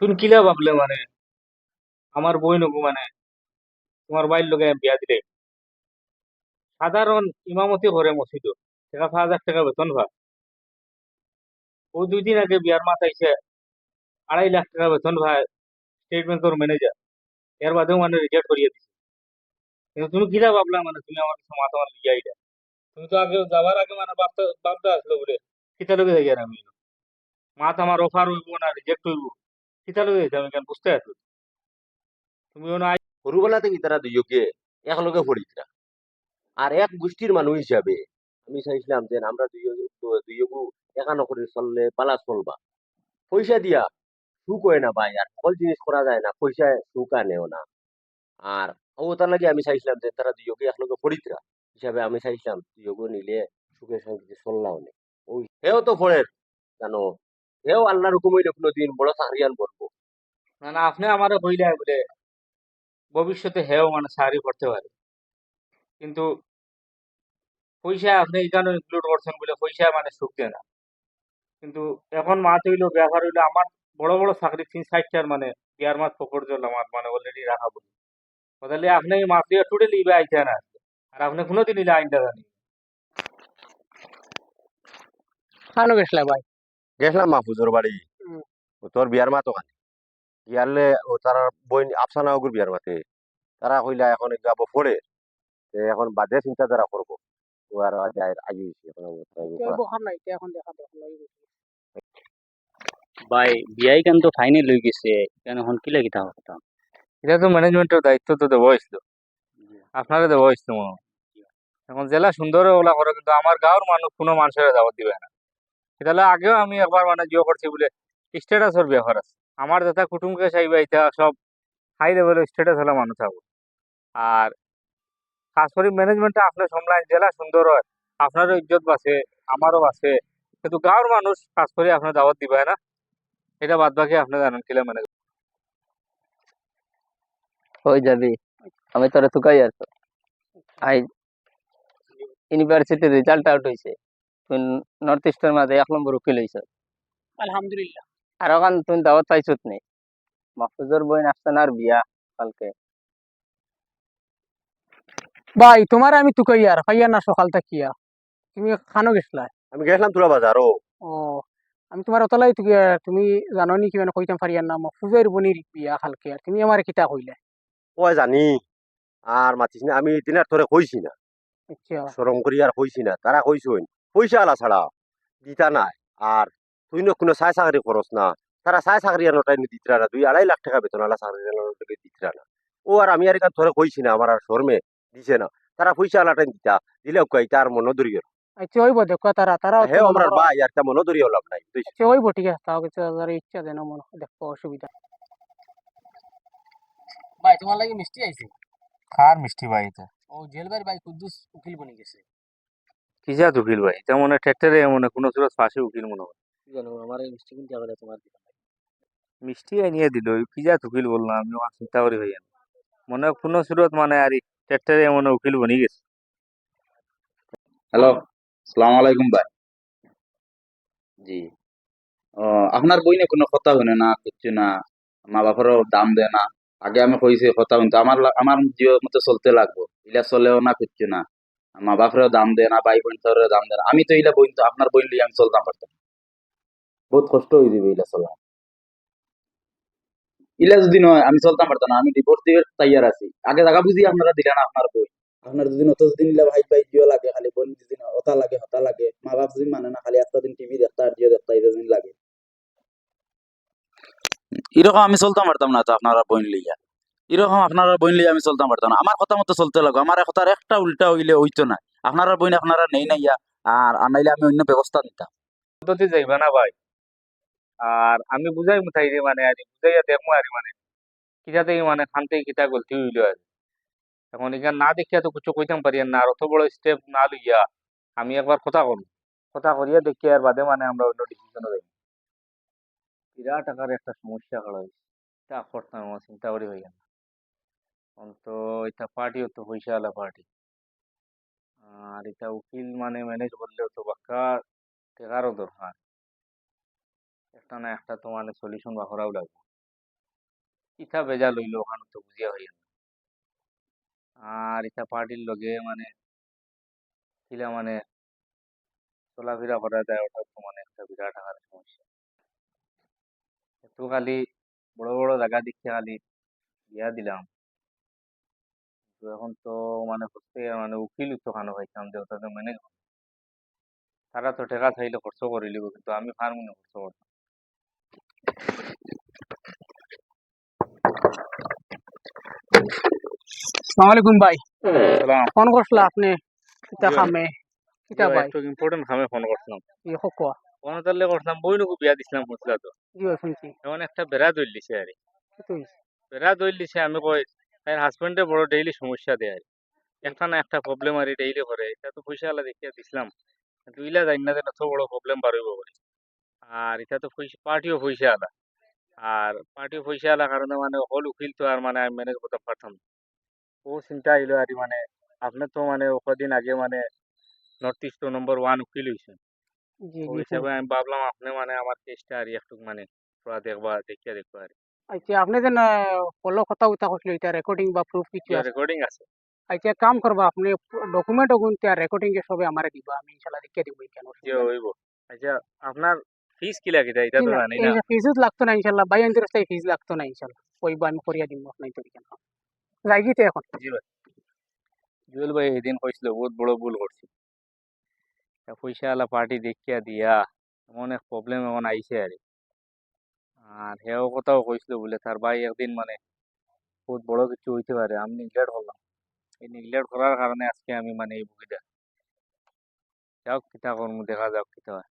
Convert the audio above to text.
তুমি কিলা ভাবলে মানে? আমার বই নকু মানে? তোমার বাইর লোকে বিয়া দিলে? সাধারণ ইমামতি করে মসজিদ টাকা পাঁচ হাজার টাকা বেতন ভাব ও দুই দিন আগে বিয়ার মাত আইছে আড়াই লাখ টাকা বেতন ভাই স্টেট ব্যাংকের ম্যানেজার এর বাদেও মানে রিজেক্ট করিয়ে দিছে। কিন্তু তুমি কিলা ভাবলা মানে? তুমি আমার মাথা আমার লিয়ে আইলা। তুমি তো আগে যাবার আগে মানে ভাবতে ভাবতে আসলো বলে। কিতা লোকে যাই আর আমি? মাত আমার অফার হইব না রিজেক্ট হইব? লোকে আমি কেন? বুঝতে আছো তুমি ওনা সৰুবেলা থেকে তারা দুইকে একলগে পড়িতরা আর এক গোষ্ঠীর মানুষ হিসাবে আমি চাইছিলাম যে আমরা চললে পালা চলবা। পয়সা দিয়া সুখ হয় না ভাই আর সকল জিনিস করা যায় না পয়সায় সুখ আনেও না আর ও লাগে আমি চাইছিলাম যে তারা দুইকে একলগে পড়িতরা হিসাবে আমি চাইছিলাম দুইগু নিলে সুখে শান্তিতে চললাও নে ওই হেও তো পড়ের জানো? হেও আল্লাহর হুকুম হইলে কোনোদিন বড় চাকরিয়ান বলব না না আপনি আমারও হইলে বলে ভবিষ্যতে হেও মানে সাহারি করতে পারে। কিন্তু পয়সা আপনি এখানে ইনক্লুড করছেন বলে পয়সা মানে সুখ দেয় না। কিন্তু এখন মাছ হইল ব্যবহার হইল আমার বড় বড় চাকরি তিন চারটার মানে বিয়ার মাছ পকড় জল আমার মানে অলরেডি রাখা বলি। তাহলে আপনি এই মাছ দিয়ে টুটে লিবে আইতে না। আর আপনি কোনোদিন নিলে আইনটা জানি খানো গেছলা ভাই গেছিলাম মাহফুজর বাড়ি। তোর বিয়ার মা তো ইয়ারলে ও তার বই আফসানা ওগুর বিয়ার মাতে তারা কইলা এখন যাব পড়ে এখন বাদে চিন্তাধারা করব। ও আর যায় আগে এখন ভাই বিয়াই কান তো ফাইনাল হয়ে গেছে। কেন এখন কি লাগি তা কথা? এটা তো ম্যানেজমেন্টের দায়িত্ব তো দেবো হয়েছিল আপনারা দেবো হয়েছিল মনে এখন জেলা সুন্দর ওলা করে কিন্তু আমার গাঁর মানুষ কোনো মানুষের দাওয়াত দিবে না। তাহলে আগেও আমি একবার মানে জিও করছি বলে স্ট্যাটাসের ব্যাপার আছে। আমার যথা কুটুমকে চাইবে এটা সব হাই লেভেলের স্ট্যাটাস হলে মানুষ থাকব আর কাজ করি ম্যানেজমেন্টটা আপনার সমলায় জেলা সুন্দর হয় আপনারও ইজ্জত বাঁচে আমারও বাঁচে কিন্তু গাঁর মানুষ কাজ করে আপনার দাওয়াত দিবে না? এটা বাদ বাকি আপনি জানেন কিলা মানে হয়ে যাবি? আমি তোরে থুকাই আছো আই ইউনিভার্সিটির রেজাল্ট আউট হয়েছে নর্থ ইস্টের মাঝে এক নম্বর উকিল হয়েছ আলহামদুলিল্লাহ। আর ওখান তুই দাওয়াত পাইছত নেই। মাহফুজর বই আসছে না আর বিয়া কালকে। ভাই তোমার আমি তুকাই আর ফাইয়া না সকাল থাকিয়া। তুমি খানো গেছলা আমি গেছিলাম তোরা বাজার ও ও আমি তোমার অতলাই তুকি তুমি জানো নি কি মানে কইতাম ফারিয়ার নাম ফুজের বনির বিয়া কালকে আর। তুমি আমার কিতা কইলে? ওই জানি আর মাতিস না আমি দিনের তোরে কইছি না। আচ্ছা। সরম করি আর কইছি না তারা কইছইন। পয়সা আলা ছাড়া দিতা নাই। আর তুই না কোনো চাই চাকরি করস না। তারা চাই চাকরি আর নটাই দিতরা না। দুই আড়াই লাখ টাকা বেতন আলা চাকরি আনটাই দিতরা না। ও আর আমি আর এখান তোরে কইছি না আমার আর শর্মে দিছে না। তারা পয়সা আলাটাই দিতা দিলে কই তার মনে দরিয়ে আচ্ছা হইব দেখো তারা তারা হে আমার ভাই আর তা মনে দরিয়ে লাভ নাই তুই আচ্ছা হইব ঠিক আছে তাও কিছু যারা ইচ্ছা দেন মনে দেখো অসুবিধা। ভাই তোমার লাগি মিষ্টি আইছে? খার মিষ্টি ভাই এটা? ও জেলবার ভাই কুদ্দুস উকিল বনি গেছে। কি যা উকিল ভাই? এটা মনে ট্র্যাক্টরে মনে কোনো সুরত ফাঁসি উকিল মনে হয়। কি জানো আমার এই মিষ্টি কিনতে হবে তোমার মিষ্টি আনিয়ে দিল কি যা উকিল বললাম আমি আমার চিন্তা করি ভাই। মনে হয় কোনো সুরত মানে আর ট্র্যাক্টরে মনে উকিল বনি গেছে। হ্যালো সালাম আলাইকুম ভাই। জি। ও আপনার বইনে কোনো কথা শুনে না কিচ্ছু না মা বাবারও দাম দেয় না। আগে আমি কইছি কথা শুনতে আমার আমার জিও মতো চলতে লাগবো ইলা চলেও না কিচ্ছু না। মা বাপরেও দাম দেয় না ভাই বোন তোরেও দাম দেয় না। আমি তো ইলা বইন তো, আপনার বইন লিয়ে আমি চলতাম পারতাম। বহুত কষ্ট হয়ে যাবে ইলা চলা। ইলা যদি নয়, আমি চলতাম পারতাম না, আমি ডিভোর্স দিয়ে তৈয়ার আছি। আগে জায়গা বুঝি আপনারা দিলেন আপনার বই। আপনার যদি অত দিন ইলা ভাই ভাই জিও লাগে, খালি বোন যদি ওটা লাগে, হতা লাগে। মা বাপ যদি মানে না, খালি একটা দিন টিভি দেখতা আর জিও দেখতা এই দিন লাগে। এরকম আমি চলতাম পারতাম না তো আপনারা বইন লইয়া। এরকম আপনারা বইন আমি চলতাম পারতাম না আমার কথা মতো চলতে লাগো আমার কথার একটা উল্টা হইলে হইতো না। আপনারা বইন আপনারা নেই নাইয়া আর আনাইলে আমি অন্য ব্যবস্থা নিতাম। পদ্ধতি যাইবা না ভাই? আর আমি বুঝাই যে মানে আর বুঝাইয়া দেখব আর মানে। কিটাতে মানে খানতে কিটা গলতি আর। এখন না দেখিয়া তো কিছু কইতাম পারি না। আর অত বড় স্টেপ না লইয়া আমি একবার কথা করব কথা করিয়া দেখি আর বাদে মানে আমরা অন্য ডিসিশনে যাই বিরাট আকারে একটা সমস্যা করতাম চিন্তা করি হইয়া না তো এটা পার্টিও তো পয়সা আলা পার্টি আর এটা উকিল মানে ম্যানেজ করলেও তো বাক্কা টেকারও দরকার। একটা না একটা তো মানে সলিউশন বা করাও লাগবে। ইথা বেজা লইলো ওখানে তো বুঝিয়া হইয়া আর ইথা পার্টির লগে মানে কিলা মানে চলাফেরা করা যায় ওটা তো মানে একটা বিরাট আকার সমস্যা। তো খালি বড় বড় জায়গা দেখে খালি বিয়া দিলাম। তো এখন তো মানে হচ্ছে মানে উকিল তো খানো পাইতাম যে ওটা তো মেনে। তারা তো টাকা চাইলে খরচ করে লিব কিন্তু আমি পারব না খরচ করতে আসসালামু আলাইকুম ভাই। সালাম। ফোন করছিলা আপনি? কিতা জি ভাই। খামে? কিতা ভাই একটু ইম্পর্টেন্ট খামে ফোন করছিলাম। ই হকুয়া ফোন তাহলে করছিলাম বইনুকু বিয়া দিছিলাম বুঝলা তো জি শুনছি এমন একটা বেড়া দইল দিছে আরে। বেড়া দইল দিছে আমি কই তার হাজবেন্ডে বড় ডেইলি সমস্যা দেয় আর একটা না একটা প্রবলেম আর ডেইলি করে এটা তো পয়সা আলা দেখিয়া দিছিলাম। কিন্তু ইলা জানি না যে এত বড় প্রবলেম হইব বলে। আর এটা তো পয়সা পার্টিও পয়সা আলা। আর পার্টিও পয়সা আলা কারণে মানে হল উকিল তো আর মানে আমি ম্যানেজ করতে পারতাম। ও চিন্তা আইলো আর মানে আপনি তো মানে কদিন আগে মানে নর্থ ইস্ট নম্বর ওয়ান উকিল হয়েছেন ওই হিসাবে আমি ভাবলাম আপনি মানে আমার কেসটা আর একটু মানে দেখবা দেখিয়া দেখবা আর আচ্ছা আপনি যেন ফলো কথা উতা কইছিল এটা রেকর্ডিং বা প্রুফ কিছু আছে। রেকর্ডিং আছে। আচ্ছা কাম করবা আপনি ডকুমেন্ট ওগুনতে আর রেকর্ডিং এ সবে আমারে দিবা আমি ইনশাআল্লাহ দেখিয়ে দিব কেন যে হইব আচ্ছা আপনার ফিস কি লাগে এটা তো জানি না। ফিজুত লাগতো না ইনশাআল্লাহ ভাই বাই আন্তর্জাতিক ফিজ লাগতো না ইনশাআল্লাহ কইবা আমি করিয়া দিব আপনার তো কেন যাইগিতে এখন। জুয়েল ভাই। এদিন কইছিল বহুত বড় ভুল করছি তা পয়সা আলা পার্টি দেখিয়া দিয়া এমন এক প্রবলেম এমন আইছে আর আর হেও কথাও কইছিল বলে তার ভাই একদিন মানে বহুত বড় কিছু হইতে পারে, আমি নিগলেক্ট করলাম এই নিগলেক্ট করার কারণে আজকে আমি মানে এই বুকিটা যাও কিতা করমু, দেখা যাক কিতা হয়।